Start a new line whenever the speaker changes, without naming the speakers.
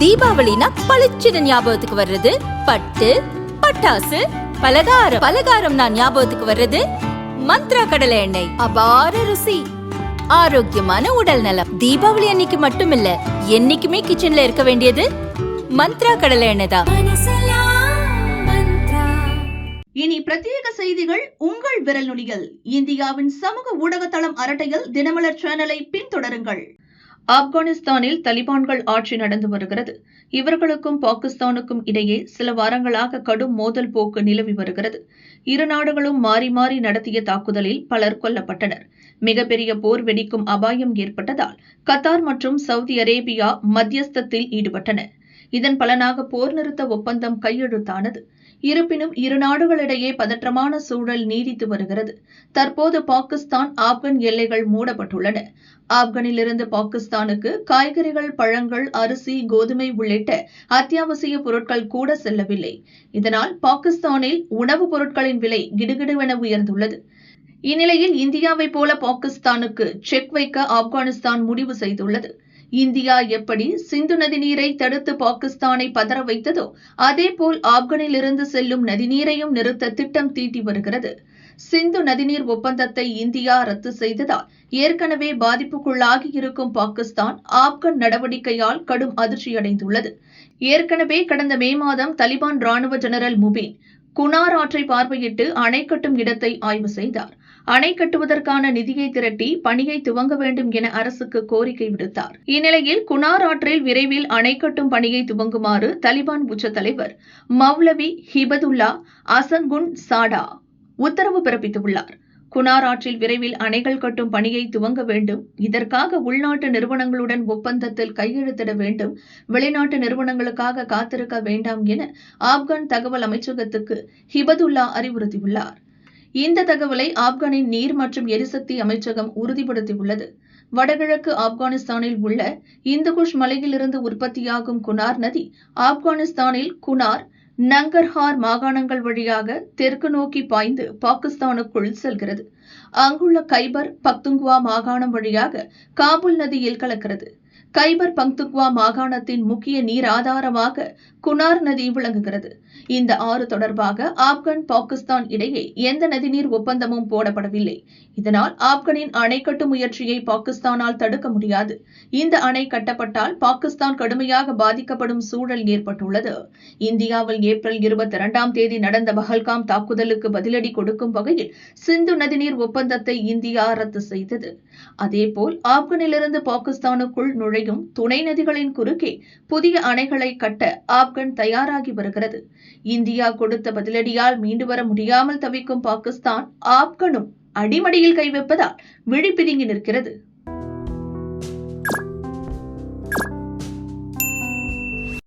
தீபாவளினா பளிச்சுன்னு ஞாபகத்துக்கு வர்றது. பட்டு பட்டாசு பலகாரம். பலகாரம் நான் ஞாபகத்துக்கு வர்றது. மந்த்ரா கடலை எண்ணெய். அபார ருசி. ஆரோக்கியமான உடல் நலம். தீபாவளி அன்னைக்கு மட்டும் இல்ல என்னைக்குமே கிச்சன்ல இருக்க வேண்டியது மந்த்ரா கடலை எண்ணெய் தான்.
இனி பிரத்யேக செய்திகள் உங்கள் விரல் நுனிகள். இந்தியாவின் சமூக ஊடக தளம் அரட்டையில் தினமலர் சேனலை பின்தொடருங்கள். ஆப்கானிஸ்தானில் தலிபான்கள் ஆட்சி நடந்து வருகிறது. இவர்களுக்கும் பாகிஸ்தானுக்கும் இடையே சில வாரங்களாக கடும் மோதல் போக்கு நிலவி வருகிறது. இரு நாடுகளும் மாறி மாறி நடத்திய தாக்குதலில் பலர் கொல்லப்பட்டனர். மிகப்பெரிய போர் வெடிக்கும் அபாயம் ஏற்பட்டதால் கத்தார் மற்றும் சவுதி அரேபியா மத்தியஸ்தத்தில் ஈடுபட்டன. இதன் பலனாக போர் நிறுத்த ஒப்பந்தம் கையெழுத்தானது. இருப்பினும் இரு நாடுகளிடையே பதற்றமான சூழல் நீடித்து வருகிறது. தற்போது பாகிஸ்தான் ஆப்கன் எல்லைகள் மூடப்பட்டுள்ளன. ஆப்கனிலிருந்து பாகிஸ்தானுக்கு காய்கறிகள் பழங்கள் அரிசி கோதுமை உள்ளிட்ட அத்தியாவசிய பொருட்கள் கூட செல்லவில்லை. இதனால் பாகிஸ்தானில் உணவுப் பொருட்களின் விலை கிடுகிடுவென உயர்ந்துள்ளது. இந்நிலையில் இந்தியாவைப் போல பாகிஸ்தானுக்கு செக் வைக்க ஆப்கானிஸ்தான் முடிவு செய்துள்ளது. இந்தியா எப்படி சிந்து நதிநீரை தடுத்து பாகிஸ்தானை பதற வைத்ததோ அதேபோல் ஆப்கானிலிருந்து செல்லும் நதிநீரையும் நிறுத்த திட்டம் தீட்டி வருகிறது. சிந்து நதிநீர் ஒப்பந்தத்தை இந்தியா ரத்து செய்ததால் ஏற்கனவே பாதிப்புக்குள்ளாகி இருக்கும் பாகிஸ்தான் ஆப்கன் நடவடிக்கையால் கடும் அதிர்ச்சியடைந்துள்ளது. ஏற்கனவே கடந்த மே மாதம் தலிபான் ராணுவ ஜெனரல் முபீன் குனார் ஆற்றை பார்வையிட்டு அணை கட்டும் இடத்தை ஆய்வு செய்தார். அணை கட்டுவதற்கான நிதியை திரட்டி பணியை துவங்க வேண்டும் என அரசுக்கு கோரிக்கை விடுத்தார். இந்நிலையில் குனார் ஆற்றில் விரைவில் அணை கட்டும் பணியை துவங்குமாறு தலிபான் உச்ச தலைவர் மௌலவி ஹிபதுல்லா அசங்குன் சாடா உத்தரவு பிறப்பித்துள்ளார். குனார் ஆற்றில் விரைவில் அணைகள் கட்டும் பணியை துவங்க வேண்டும். இதற்காக உள்நாட்டு நிறுவனங்களுடன் ஒப்பந்தத்தில் கையெழுத்திட வேண்டும். வெளிநாட்டு நிறுவனங்களுக்காக காத்திருக்க வேண்டாம் என ஆப்கான் தகவல் அமைச்சகத்துக்கு ஹிபதுல்லா அறிவுறுத்தியுள்ளார். இந்த தகவலை ஆப்கானின் நீர் மற்றும் எரிசக்தி அமைச்சகம் உறுதிப்படுத்தியுள்ளது. வடகிழக்கு ஆப்கானிஸ்தானில் உள்ள இந்துகுஷ் மலையிலிருந்து உற்பத்தியாகும் குனார் நதி ஆப்கானிஸ்தானில் குனார் நங்கர்ஹார் மாகாணங்கள் வழியாக தெற்கு நோக்கி பாய்ந்து பாகிஸ்தானுக்குள் செல்கிறது. அங்குள்ள கைபர் பக்துங்குவா மாகாணம் வழியாக காபுல் நதியில் கலக்கிறது. கைபர் பங்துக்வா மாகாணத்தின் முக்கிய நீர் ஆதாரமாக குனார் நதி விளங்குகிறது. இந்த ஆறு தொடர்பாக ஆப்கன் பாகிஸ்தான் இடையே எந்த நதிநீர் ஒப்பந்தமும் போடப்படவில்லை. இதனால் ஆப்கனின் அணை கட்டும் முயற்சியை பாகிஸ்தானால் தடுக்க முடியாது. இந்த அணை கட்டப்பட்டால் பாகிஸ்தான் கடுமையாக பாதிக்கப்படும் சூழல் ஏற்பட்டுள்ளது. இந்தியாவில் ஏப்ரல் இருபத்தி இரண்டாம் தேதி நடந்த பஹல்காம் தாக்குதலுக்கு பதிலடி கொடுக்கும் வகையில் சிந்து நதிநீர் ஒப்பந்தத்தை இந்தியா ரத்து செய்தது. அதேபோல் ஆப்கனிலிருந்து பாகிஸ்தானுக்குள் நுழையும் துணை நதிகளின் குறுக்கே புதிய அணைகளை கட்ட ஆப்கன் தயாராகி வருகிறது. இந்தியா கொடுத்த பதிலடியால் மீண்டு வர முடியாமல் தவிக்கும் பாகிஸ்தான் ஆப்கனும் அடிமடியில் கைவிப்பதால் விழி பிதுங்கி நிற்கிறது.